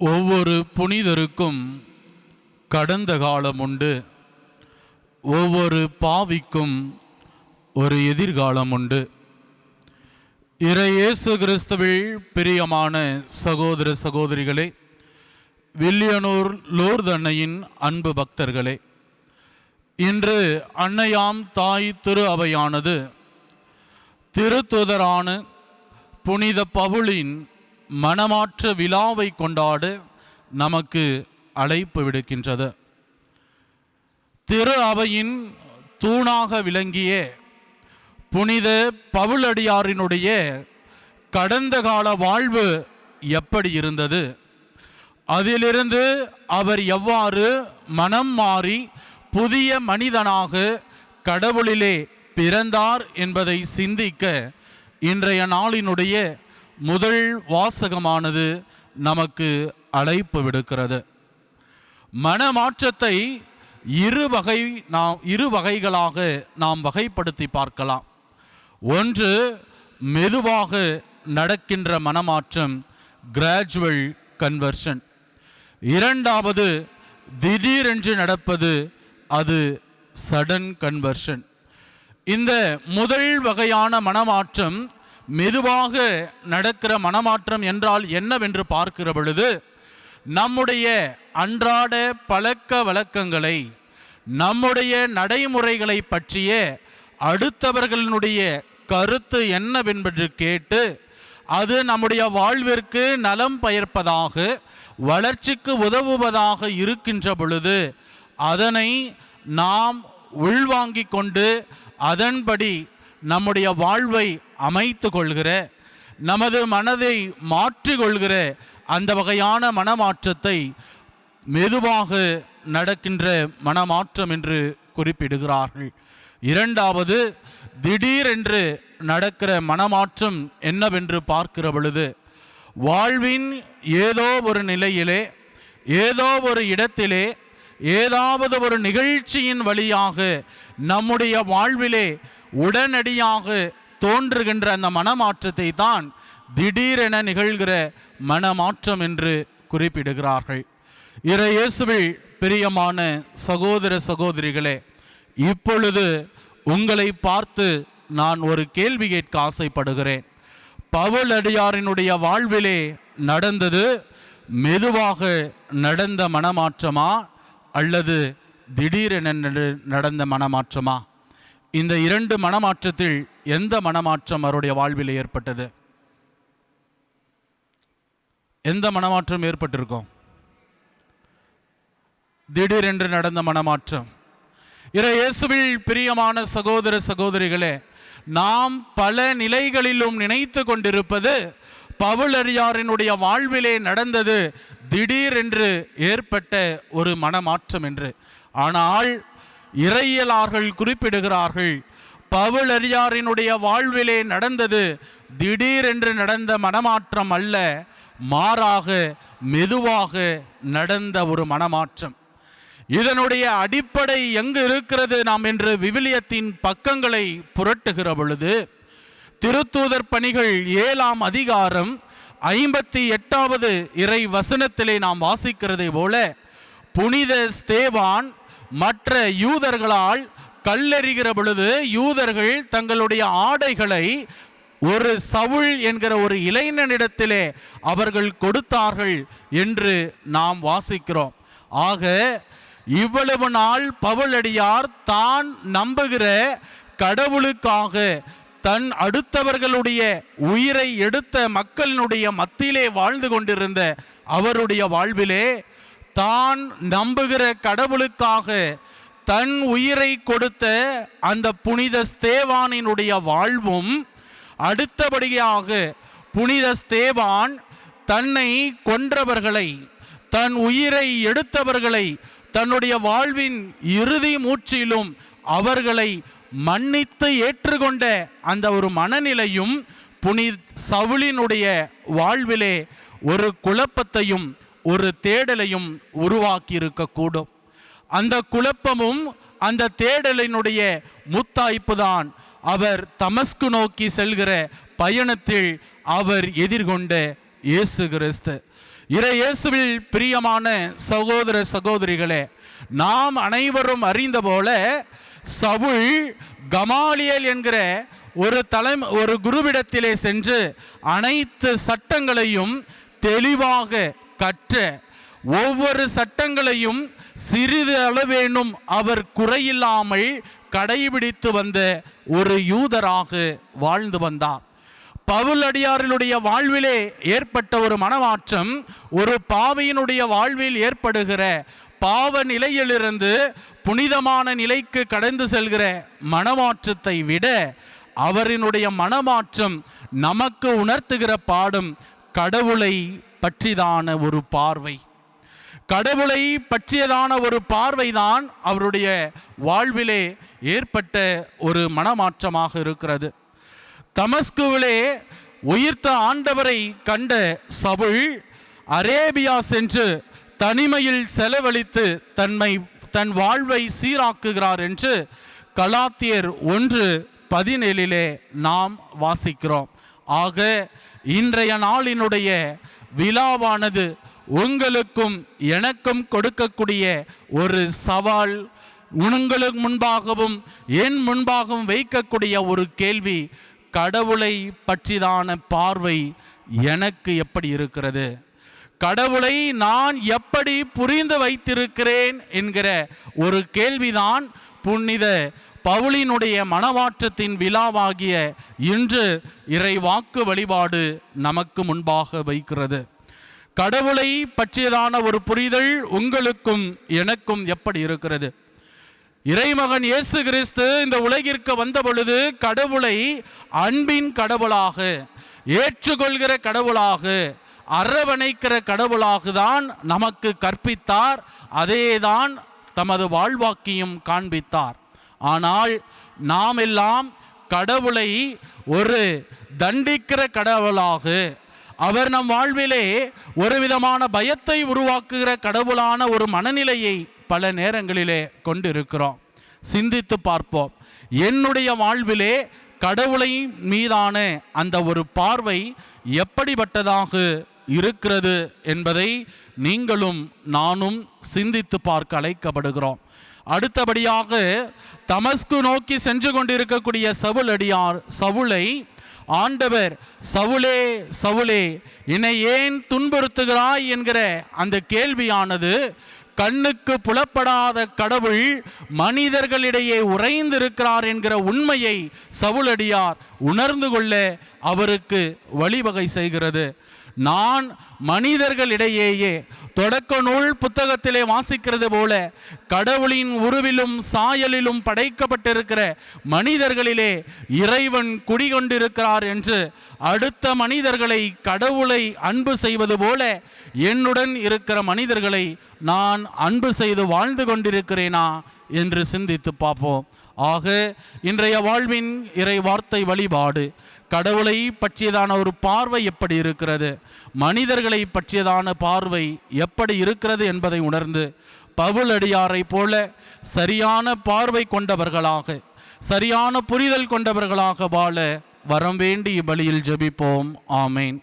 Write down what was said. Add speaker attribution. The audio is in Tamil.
Speaker 1: ஒவ்வொரு புனிதருக்கும் கடந்த காலம் உண்டு ஒவ்வொரு பாவிக்கும் ஒரு எதிர்காலம் உண்டு இறையேசு கிறிஸ்துவில் பிரியமான சகோதர சகோதரிகளே வில்லியனூர் லோர்து அன்னையின் அன்பு பக்தர்களே இன்று அன்னையாம் தாய் திரு அவையானது திருத்துதரான புனித பவுலின் மனமாற்ற விழாவை கொண்டாட நமக்கு அழைப்பு விடுக்கின்றது. திரு அவையின் தூணாக விளங்கிய புனித பவுலடியாரினுடைய கடந்த கால வாழ்வு எப்படி இருந்தது? அதிலிருந்து அவர் எவ்வாறு மனம் மாறி புதிய மனிதனாக கடவுளிலே பிறந்தார் என்பதை சிந்திக்க இன்றைய நாளினுடைய முதல் வாசகமானது நமக்கு அழைப்பு விடுக்கிறது. மனமாற்றத்தை இரு வகை நாம் இரு வகைகளாக நாம் வகைப்படுத்தி பார்க்கலாம். ஒன்று மெதுவாக நடக்கின்ற மனமாற்றம் கிராஜுவல் கன்வர்ஷன் இரண்டாவது திடீரென்று நடப்பது அது சடன் கன்வர்ஷன் இந்த முதல் வகையான மனமாற்றம் மெதுவாக நடக்கிற மனமாற்றம் என்றால் என்னவென்று பார்க்கிற பொழுது நம்முடைய அன்றாட பழக்க வழக்கங்களை நம்முடைய நடைமுறைகளை பற்றிய அடுத்தவர்களினுடைய கருத்து என்னவென்று கேட்டு அது நம்முடைய வாழ்விற்கு நலம் பயர்ப்பதாக வளர்ச்சிக்கு உதவுவதாக இருக்கின்ற பொழுது அதனை நாம் உள்வாங்கிக் கொண்டு அதன்படி நம்முடைய வாழ்வை அமைத்து கொள்கிற நமது மனதை மாற்றிக்கொள்கிற அந்த வகையான மனமாற்றத்தை மெதுவாக நடக்கின்ற மனமாற்றம் என்று குறிப்பிடுகிறார்கள். இரண்டாவது திடீரென்று நடக்கிற மனமாற்றம் என்னவென்று பார்க்கிற பொழுது வாழ்வின் ஏதோ ஒரு நிலையிலே ஏதோ ஒரு இடத்திலே ஏதாவது ஒரு நிகழ்ச்சியின் வழியாக நம்முடைய வாழ்விலே உடனடியாக தோன்றுகின்ற அந்த மனமாற்றத்தை தான் திடீரென நிகழ்கிற மனமாற்றம் என்று குறிப்பிடுகிறார்கள். இறையேசுவில் பிரியமான சகோதர சகோதரிகளே இப்பொழுது உங்களை பார்த்து நான் ஒரு கேள்வி கேட்க ஆசைப்படுகிறேன். பவுல் அடியாரினுடைய வாழ்விலே நடந்தது மெதுவாக நடந்த மனமாற்றமா அல்லது திடீரென நடந்த மனமாற்றமா? இந்த இரண்டு மனமாற்றத்தில் எந்த மனமாற்றம் அவருடைய வாழ்வில் ஏற்பட்டது? எந்த மனமாற்றம் ஏற்பட்டிருக்கும்? திடீரென்று நடந்த மனமாற்றம். இற இயேசுவில் பிரியமான சகோதர சகோதரிகளே நாம் பல நிலைகளிலும் நினைத்து கொண்டிருப்பது பவுலரியாரினுடைய வாழ்விலே நடந்தது திடீரென்று ஏற்பட்ட ஒரு மனமாற்றம் என்று. ஆனால் இறையியலார்கள் குறிப்பிடுகிறார்கள். பவுலறியாரினுடைய வாழ்விலே நடந்தது திடீரென்று நடந்த மனமாற்றம் அல்ல மாறாக மெதுவாக நடந்த ஒரு மனமாற்றம். இதனுடைய அடிப்படை எங்கு இருக்கிறது நாம் என்று விவிலியத்தின் பக்கங்களை புரட்டுகிற பொழுது திருத்தூதர் பணிகள் ஏழாம் அதிகாரம் ஐம்பத்தி எட்டாவது இறை வசனத்திலே நாம் வாசிக்கிறதை போல புனித ஸ்தேவான் மற்ற யூதர்களால் கல்லெறிகிற பொழுது யூதர்கள் தங்களுடைய ஆடைகளை ஒரு சவுள் என்கிற ஒரு இளைஞனிடத்திலே அவர்கள் கொடுத்தார்கள் என்று நாம் வாசிக்கிறோம். ஆக இவ்வளவு நாள் பவுலடியார் தான் நம்புகிற கடவுளுக்காக தன் அடுத்தவர்களுடைய உயிரை எடுத்த மக்களினுடைய மத்தியிலே வாழ்ந்து கொண்டிருந்த அவருடைய வாழ்விலே தான் நம்புகிற கடவுளுக்காக தன் உயிரை கொடுத்த அந்த புனித ஸ்தேவானினுடைய வாழ்வும் அடுத்தபடியாக புனித ஸ்தேவான் தன்னை கொன்றவர்களை தன் உயிரை எடுத்தவர்களை தன்னுடைய வாழ்வின் இறுதி மூச்சிலும் அவர்களை மன்னித்து ஏற்றுக்கொண்ட அந்த ஒரு மனநிலையும் புனி சவுளினுடைய வாழ்விலே ஒரு குழப்பத்தையும் ஒரு தேடலையும் உருவாக்கி இருக்கக்கூடும் அந்த குழப்பமும் அந்த தேடலினுடைய முத்தாய்ப்பு தான் அவர் தமஸ்கு நோக்கி செல்கிற பயணத்தில் அவர் எதிர்கொண்ட இயேசு கிறிஸ்து. இறை இயேசுவில் பிரியமான சகோதர சகோதரிகளே நாம் அனைவரும் அறிந்த போல சவுள் கமாலியல் என்கிற ஒரு தலை ஒரு குருவிடத்திலே சென்று அனைத்து சட்டங்களையும் தெளிவாக கற்ற ஒவ்வொரு சட்டங்களையும் சிறிது அளவேனும் அவர் குறையில்லாமல் கடைபிடித்து வந்த ஒரு யூதராக வாழ்ந்து வந்தார். பவுல் அடியாரினுடைய வாழ்விலே ஏற்பட்ட ஒரு மனமாற்றம் ஒரு பாவியினுடைய வாழ்வில் ஏற்படுகிற பாவ நிலையிலிருந்து புனிதமான நிலைக்கு கடந்து செல்கிற மனமாற்றத்தை விட அவரினுடைய மனமாற்றம் நமக்கு உணர்த்துகிற பாடம் கடவுளை பற்றிதான ஒரு பார்வை. கடவுளை பற்றியதான ஒரு பார்வைதான் அவருடைய வாழ்விலே ஏற்பட்ட ஒரு மனமாற்றமாக இருக்கிறது. தமஸ்குவிலே உயிர்த்த ஆண்டவரை கண்ட சவுள் அரேபியா சென்று தனிமையில் செலவழித்து தன்மை தன் வாழ்வை சீராக்குகிறார் என்று கலாத்தியர் ஒன்று பதினேழிலே நாம் வாசிக்கிறோம். ஆக இன்றைய நாளினுடைய விழாவானது உங்களுக்கும் எனக்கும் கொடுக்கக்கூடிய ஒரு சவால். உங்களுக்கு முன்பாகவும் என் முன்பாகவும் வைக்கக்கூடிய ஒரு கேள்வி கடவுளை பற்றிதான பார்வை எனக்கு எப்படி இருக்கிறது? கடவுளை நான் எப்படி புரிந்து வைத்திருக்கிறேன் என்கிற ஒரு கேள்விதான் புனித பவுலினுடைய மனவாற்றத்தின் விழாவாகிய இன்று இறை வாக்கு வழிபாடு நமக்கு முன்பாக வைக்கிறது. கடவுளை பற்றியதான ஒரு புரிதல் உங்களுக்கும் எனக்கும் எப்படி இருக்கிறது? இறைமகன் இயேசு கிறிஸ்து இந்த உலகிற்கு வந்த பொழுது கடவுளை அன்பின் கடவுளாக ஏற்றுக்கொள்கிற கடவுளாக அரவணைக்கிற கடவுளாக தான் நமக்கு கற்பித்தார். அதேதான் தமது வாழ்வாக்கியும் காண்பித்தார். ஆனால் நாம் எல்லாம் கடவுளை ஒரு தண்டிக்கிற கடவுளாக அவர் நம் வாழ்விலே ஒரு விதமான பயத்தை உருவாக்குகிற கடவுளான ஒரு மனநிலையை பல நேரங்களிலே கொண்டிருக்கிறோம். சிந்தித்து பார்ப்போம். என்னுடைய வாழ்விலே கடவுளை மீதான அந்த ஒரு பார்வை எப்படிப்பட்டதாக இருக்கிறது என்பதை நீங்களும் நானும் சிந்தித்து பார்க்க அழைக்கப்படுகிறோம். அடுத்தபடியாக தமஸ்கு நோக்கி சென்று கொண்டிருக்கக்கூடிய சவுலடியார் சவுளை ஆண்டவர் சவுலே சவுலே என்னை ஏன் துன்புறுத்துகிறாய்? என்கிற அந்த கேள்வியானது கண்ணுக்கு புலப்படாத கடவுள் மனிதர்களிடையே உறைந்திருக்கிறார் என்கிற உண்மையை சவுலடியார் உணர்ந்து கொள்ள அவருக்கு வழிவகை செய்கிறது. நான் மனிதர்களிடையேயே தொடக்க நூல் புத்தகத்திலே வாசிக்கிறது போல கடவுளின் உருவிலும் சாயலிலும் படைக்கப்பட்டிருக்கிற மனிதர்களிலே இறைவன் குடிகொண்டிருக்கிறார் என்று அடுத்த மனிதர்களை கடவுளை அன்பு செய்வது போல என்னுடன் இருக்கிற மனிதர்களை நான் அன்பு செய்து வாழ்ந்து கொண்டிருக்கிறேனா என்று சிந்தித்து பார்ப்போம். ஆக இன்றைய வாழ்வின் இறை வார்த்தை வழிபாடு. கடவுளை பற்றியதான ஒரு பார்வை எப்படி இருக்கிறது? மனிதர்களை பற்றியதான பார்வை எப்படி இருக்கிறது என்பதை உணர்ந்து பவுலடியாரை போல சரியான பார்வை கொண்டவர்களாக சரியான புரிதல் கொண்டவர்களாக வாழ வரம் வேண்டி இவ்வழியில் ஜெபிப்போம். ஆமேன்.